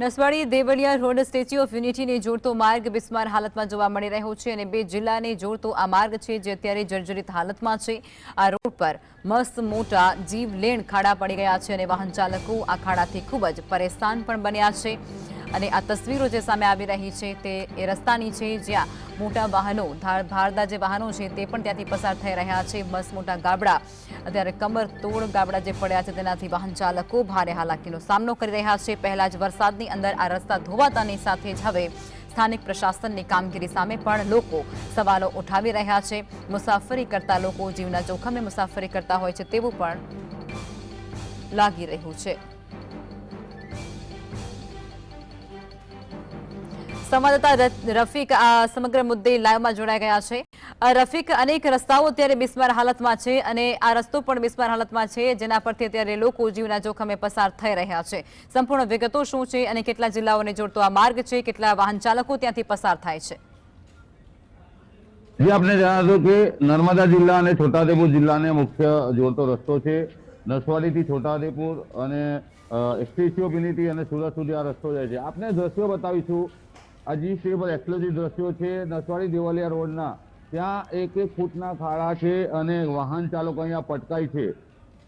Naswadi Devaliya road statue of યુનિટીને જોડતો માર્ગ બિસ્માર હાલતમાં જોવા મળી રહ્યો છે અને બે જિલ્લાને જોડતો આ માર્ગ છે જે અત્યારે જર્જરિત હાલતમાં છે. આ રોડ પર મસ્ત મોટા જીવલેણ ખાડા પડી ગયા છે અને વાહન ચાલકો આ ખાડાથી ખૂબ જ પરેશાન પણ બન્યા છે. અને આ તસવીરો જે સામે આવી રહી છે તે એ રસ્તાની છે જ્યાં મોટા વાહનો, ધાર- ભારદા જે વાહનો છે તે પણ ત્યાંથી પસાર થઈ રહ્યા છે. મસ્ત મોટા ગાબડા, અત્યારે કમર, તોડ ગાબડા જે પડ્યા છે તેનાથી વાહન ચાલકો ભારે હાલાકીનો સામનો કરી રહ્યા છે. પહેલા જ વરસાદની અંદર આ રસ્તા ધોવાતાની સાથે જ હવે સ્થાનિક પ્રશાસનની કામગીરી સામે પણ લોકો સવાલો ઉઠાવી રહ્યા છે. મુસાફરી કરતા લોકો જીવના જોખમે મુસાફરી કરતા હોય છે તેવું પણ લાગી રહ્યું છે. સંવાદદાતા રફીક, આ સમગ્ર મુદ્દે લાઈવમાં જોડાઈ ગયા છે. રફીક, અનેક રસ્તાઓ અત્યારે બિસ્માર હાલતમાં છે અને આ રસ્તો પણ બિસ્માર હાલતમાં છે, જેના પરથી અત્યારે લોકો જીવના જોખમે પસાર થઈ રહ્યા છે. સંપૂર્ણ વિગતો શું છે અને કેટલા જિલ્લાઓને જોડતો આ માર્ગ છે, કેટલા વાહન ચાલકો ત્યાંથી પસાર થાય છે? જે આપને જણાવ્યું કે નર્મદા જિલ્લા અને છોટાઉદેપુર જિલ્લાને મુખ્ય જોડતો રસ્તો છે. નસવાડીથી છોટાઉદેપુર અને ઓફ અને સુરત સુધી આ રસ્તો જાય છે. આપને દ્રશ્યો બતાવીશું પર એક્સક્લુઝિવ દ્રશ્યો છે. નસવાડી દેવાલિયા રોડના ત્યાં એક એક ફૂટના ખાડા છે અને વાહન ચાલકો અહીંયા પટકાય છે.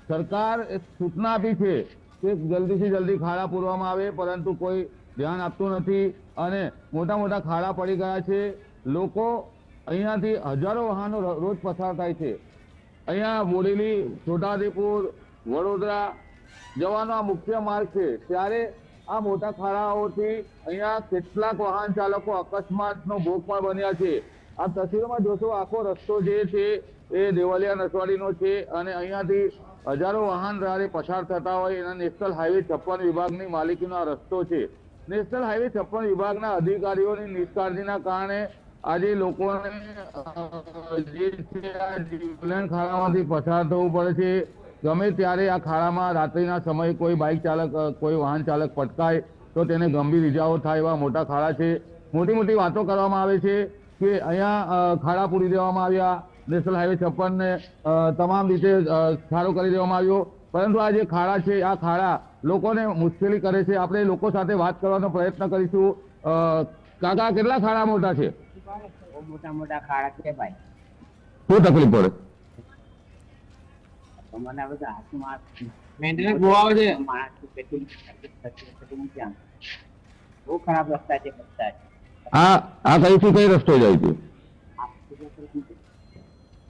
સરકાર સૂચના આપી છે કે જલ્દીથી જલ્દી ખાડા પૂરવામાં આવે, પરંતુ કોઈ ધ્યાન આપતું નથી અને મોટા મોટા ખાડા પડી ગયા છે. લોકો અહીંયાથી હજારો વાહનો રોજ પસાર થાય છે. અહીંયા બોડેલી, છોટાઉદેપુર, વડોદરા જવાનો આ મુખ્ય માર્ગ છે. ત્યારે આ મોટા ખાડાઓથી અહીંયા કેટલાક વાહન ચાલકો અકસ્માતનો ભોગ પણ બન્યા છે. આ તસવીરમાં જોશો, આખો રસ્તો જે છે એ દેવલિયા નસવાડીનો છે અને અહીંયાથી હજારો વાહન રારે પસાર થતા હોય એના નેશનલ હાઈવે છપ્પન વિભાગની માલિકીનો આ રસ્તો છે. નેશનલ હાઈવે છપ્પન વિભાગના અધિકારીઓની નિષ્કાળજીના કારણે આજે લોકોને જે છે આ જીવલેણ ખાડામાંથી પસાર થવું પડે છે. ગમે ત્યારે આ ખાડામાં રાત્રિના સમયે કોઈ બાઇક ચાલક કોઈ વાહન ચાલક પટકાય તો તેને ગંભીર ઇજાઓ થાય એવા મોટા ખાડા છે. મોટી મોટી વાતો કરવામાં આવે છે કે અહીંયા ખાડા પૂરી દેવામાં આવ્યા નેશનલ હાઈવે છપ્પનને તમામ રીતે સારો કરી દેવામાં આવ્યો. પરંતુ આ જે ખાડા છે આ ખાડા લોકોને મુશ્કેલી કરે છે. આપણે લોકો સાથે વાત કરવાનો પ્રયત્ન કરીશું. કાકા કેટલા ખાડા મોટા છે? મોટા મોટા ખાડા છે ભાઈ. શું તકલીફ પડે? મને તો હાથમાં Maintenance બહુ આવે છે. બહુ ખરાબ રસ્તા છે બધા જ. આ આ કઈથી કઈ રસ્તો જાય છે.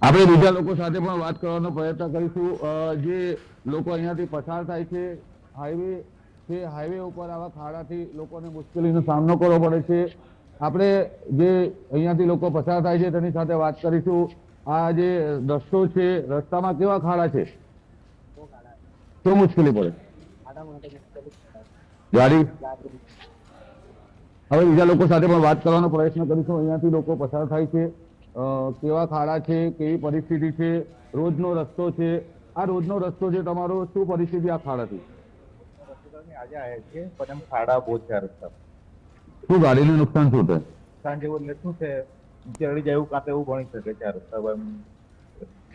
આપણે બીજા લોકો સાથે પણ વાત કરવાનો પ્રયત્ન કરીશું જે લોકો અહીંયાથી પસાર થાય છે હાઈવે છે હાઈવે ઉપર આવા ખાડાથી લોકોને મુશ્કેલીનો સામનો કરવો પડે છે આપણે જે અહીંયાથી લોકો પસાર થાય છે તેની સાથે વાત કરીશું આ જે રસ્તો છે રસ્તામાં કેવા ખાડા છે? શું મુશ્કેલી પડે. છે. ગાડી? હવે બીજા લોકો સાથે પણ વાત કરવાનો પ્રયત્ન કરીશું. અહીંયાથી લોકો પસાર થાય છે. કેવા ખાડા છે કેવી પરિસ્થિતિ છે રોજનો રસ્તો છે. આ રોજનો રસ્તો છે તમારો શું પરિસ્થિતિ આ ખાડાથી? આજે આવ્યા છીએ પણ એમ ખાડા બહુ છે રસ્તા શું ગાડીને નુકસાન શું થાય સાંજે એટલે શું છે નીચે જાય એવું કાં એવું ભણી શકે છે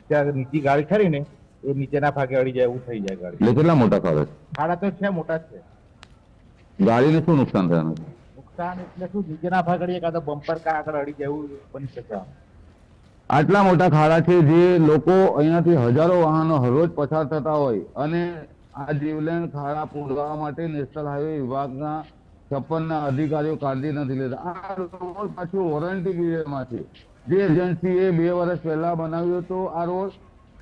ત્યાં નીચી ગાડી ખરી ને એ નીચેના ભાગે અડી જાય એવું થઈ જાય ગાડી. એટલે કેટલા મોટા ખાડા ખાડા તો છે મોટા છે. ગાડીને શું નુકસાન થવાનું નુકસાન એટલે શું નીચેના ભાગે અડી કાં તો બમ્પર કા આગળ અડી જાય એવું બની શકે આટલા મોટા ખાડા છે જે લોકો અહીંયાથી હજારો વાહનો હરરોજ પસાર થતા હોય અને આ જીવલેણ ખાડા પૂરવા માટે નેશનલ હાઈવે વિભાગના છપ્પનના અધિકારીઓ કાળજી નથી લેતા. આ રોડ પાછું વોરંટી પીરિયડમાં જે એજન્સીએ બે વર્ષ પહેલા બનાવ્યો હતો આ રોડ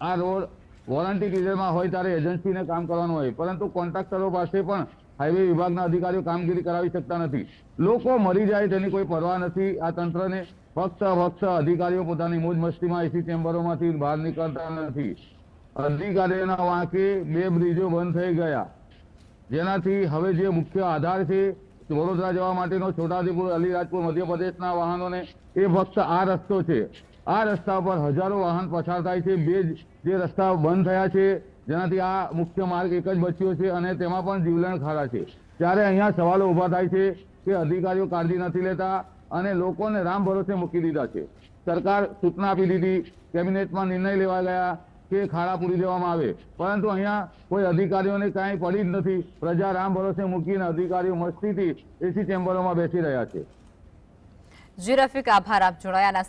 આ રોડ વોરંટી પીરિયડમાં હોય ત્યારે એજન્સીને કામ કરવાનું હોય. પરંતુ કોન્ટ્રાક્ટરો પાસે પણ હાઈવે વિભાગના અધિકારીઓ કામગીરી કરાવી શકતા નથી. લોકો મરી જાય તેની કોઈ પરવા નથી. આ તંત્રને ફક્ત ફક્ત અધિકારીઓ પોતાની મોજ મસ્તીમાં એસી ચેમ્બરોમાંથી બહાર નીકળતા નથી. અધિકારીઓના વાંકે બે બ્રિજો બંધ થઈ ગયા. જેનાથી હવે જે મુખ્ય આધાર છે વડોદરા જવા માટેનો છોટાઉદેપુર, અલીરાજપુર, મધ્યપ્રદેશના વાહનોને એ ફક્ત આ રસ્તો છે. આ રસ્તા પર હજારો વાહન પસાર થાય છે. બે જ રસ્તા બંધ થયા છે, જેનાથી આ મુખ્ય માર્ગ એક જ બચ્યો છે અને તેમાં પણ જીવલેણ ખાડા છે. ત્યારે અહીંયા સવાલો ઊભા થાય છે કે અધિકારીઓ કાળજી નથી લેતા અને લોકોને રામ ભરોસે મૂકી દીધા છે. સરકાર સૂચના આપી દીધી, કેબિનેટમાં નિર્ણય લેવા ગયા કે ખાડા પૂરી દેવામાં આવે. પરંતુ અહીંયા કોઈ અધિકારીઓને કાંઈ પડી જ નથી. પ્રજા રામ ભરોસે મૂકીને અધિકારીઓ મસ્તીથી એસી ચેમ્બરોમાં બેસી રહ્યા છે. જી રફીક, આભાર. આપ જોડાયાના